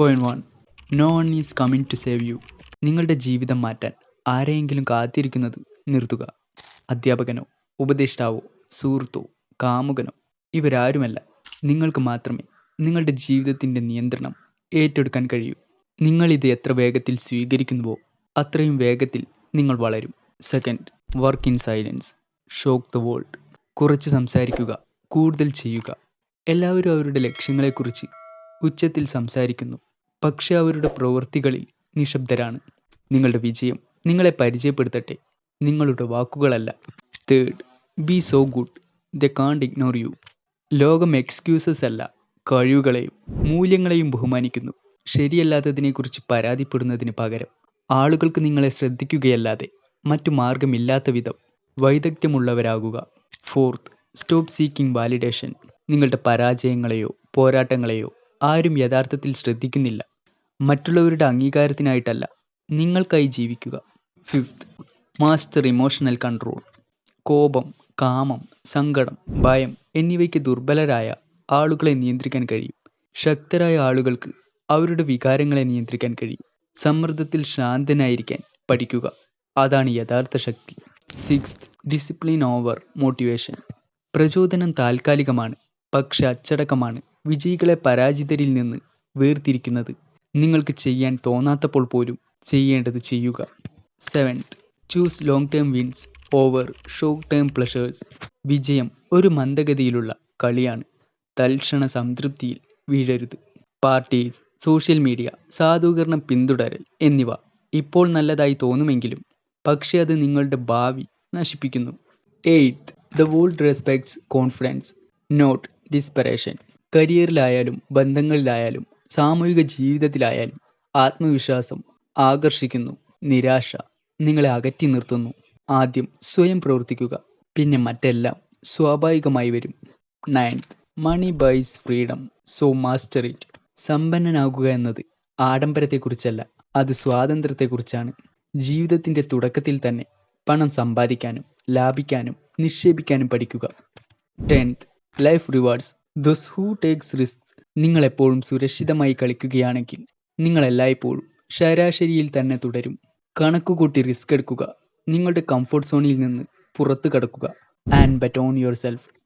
Point one no one is coming to save you നിങ്ങളുടെ ജീവിതം മാറ്റാൻ ആരെയെങ്കിലും കാത്തിരിക്കുന്നത് നിർത്തുക. അധ്യാപകനോ ഉപദേഷ്ടാവോ സുഹൃത്തോ കാമുകനോ ഇവരാരുമല്ല. നിങ്ങൾക്ക് മാത്രമേ നിങ്ങളുടെ ജീവിതത്തിന്റെ നിയന്ത്രണം ഏറ്റെടുക്കാൻ കഴിയൂ. നിങ്ങളിത് എത്ര വേഗത്തിൽ സ്വീകരിക്കുന്നുവോ അത്രയും വേഗത്തിൽ നിങ്ങൾ വളരും. Second work in silence shock the world കുറച്ച് സംസാരിക്കുക കൂടുതൽ ചെയ്യുക. എല്ലാവരും അവരുടെ ലക്ഷ്യങ്ങളെക്കുറിച്ച് ഉച്ചത്തിൽ സംസാരിക്കുന്നു. പക്ഷെ അവരുടെ പ്രവൃത്തികളിൽ നിശബ്ദരാണ്. നിങ്ങളുടെ വിജയം നിങ്ങളെ പരിചയപ്പെടുത്തട്ടെ. നിങ്ങളുടെ വാക്കുകളല്ല. Third be so good they can't ignore you ലോകം എക്സ്ക്യൂസസ് അല്ല കഴിവുകളെയും മൂല്യങ്ങളെയും ബഹുമാനിക്കുന്നു. ശരിയല്ലാത്തതിനെക്കുറിച്ച് പരാതിപ്പെടുന്നതിന് പകരം ആളുകൾക്ക് നിങ്ങളെ ശ്രദ്ധിക്കുകയല്ലാതെ മറ്റു മാർഗമില്ലാത്ത വിധം വൈദഗ്ധ്യമുള്ളവരാകുക. ഫോർത്ത് സ്റ്റോപ്പ് സീക്കിംഗ് വാലിഡേഷൻ നിങ്ങളുടെ പരാജയങ്ങളെയോ പോരാട്ടങ്ങളെയോ ആരും യഥാർത്ഥത്തിൽ ശ്രദ്ധിക്കുന്നില്ല. മറ്റുള്ളവരുടെ അംഗീകാരത്തിനായിട്ടല്ല നിങ്ങൾക്കായി ജീവിക്കുക. ഫിഫ്ത്ത് മാസ്റ്റർ ഇമോഷണൽ കൺട്രോൾ കോപം കാമം സങ്കടം ഭയം എന്നിവയ്ക്ക് ദുർബലരായ ആളുകളെ നിയന്ത്രിക്കാൻ കഴിയും. ശക്തരായ ആളുകൾക്ക് അവരുടെ വികാരങ്ങളെ നിയന്ത്രിക്കാൻ കഴിയും. സമ്മർദ്ദത്തിൽ ശാന്തനായിരിക്കാൻ പഠിക്കുക. അതാണ് യഥാർത്ഥ ശക്തി. സിക്സ്ത് ഡിസിപ്ലിൻ ഓവർ മോട്ടിവേഷൻ പ്രചോദനം താൽക്കാലികമാണ് പക്ഷെ അച്ചടക്കമാണ്. വിജയികളെ പരാജിതരിൽ നിന്ന് വേർതിരിക്കുന്നത് നിങ്ങൾക്ക് ചെയ്യാൻ തോന്നാത്തപ്പോൾ പോലും ചെയ്യേണ്ടത് ചെയ്യുക. Seventh choose long term wins over short term pleasures വിജയം ഒരു മന്ദഗതിയിലുള്ള കളിയാണ്. തൽക്ഷണ സംതൃപ്തിയിൽ വീഴരുത്. പാർട്ടീസ് സോഷ്യൽ മീഡിയ സാധൂകരണം പിന്തുടരൽ എന്നിവ ഇപ്പോൾ നല്ലതായി തോന്നുമെങ്കിലും പക്ഷേ അത് നിങ്ങളുടെ ഭാവി നശിപ്പിക്കുന്നു. Eighth the world respects confidence not desperation കരിയറിലായാലും ബന്ധങ്ങളിലായാലും സാമൂഹിക ജീവിതത്തിലായാലും ആത്മവിശ്വാസം ആകർഷിക്കുന്നു നിരാശ നിങ്ങളെ അകറ്റി നിർത്തുന്നു. ആദ്യം സ്വയം പ്രവർത്തിക്കുക പിന്നെ മറ്റെല്ലാം സ്വാഭാവികമായി വരും. Ninth money buys freedom so master it സമ്പന്നനാകുക എന്നത് ആഡംബരത്തെക്കുറിച്ചല്ല അത് സ്വാതന്ത്ര്യത്തെക്കുറിച്ചാണ്. ജീവിതത്തിന്റെ തുടക്കത്തിൽ തന്നെ പണം സമ്പാദിക്കാനും ലാഭിക്കാനും നിക്ഷേപിക്കാനും പഠിക്കുക. Tenth life rewards those who takes risk നിങ്ങളെപ്പോഴും സുരക്ഷിതമായി കളിക്കുകയാണെങ്കിൽ നിങ്ങൾ എല്ലായ്പ്പോഴും ശരാശരിയിൽ തന്നെ തുടരും. കണക്കുകൂട്ടി റിസ്ക് എടുക്കുക. നിങ്ങളുടെ കംഫർട്ട് സോണിൽ നിന്ന് പുറത്തു കടക്കുക. And bet on yourself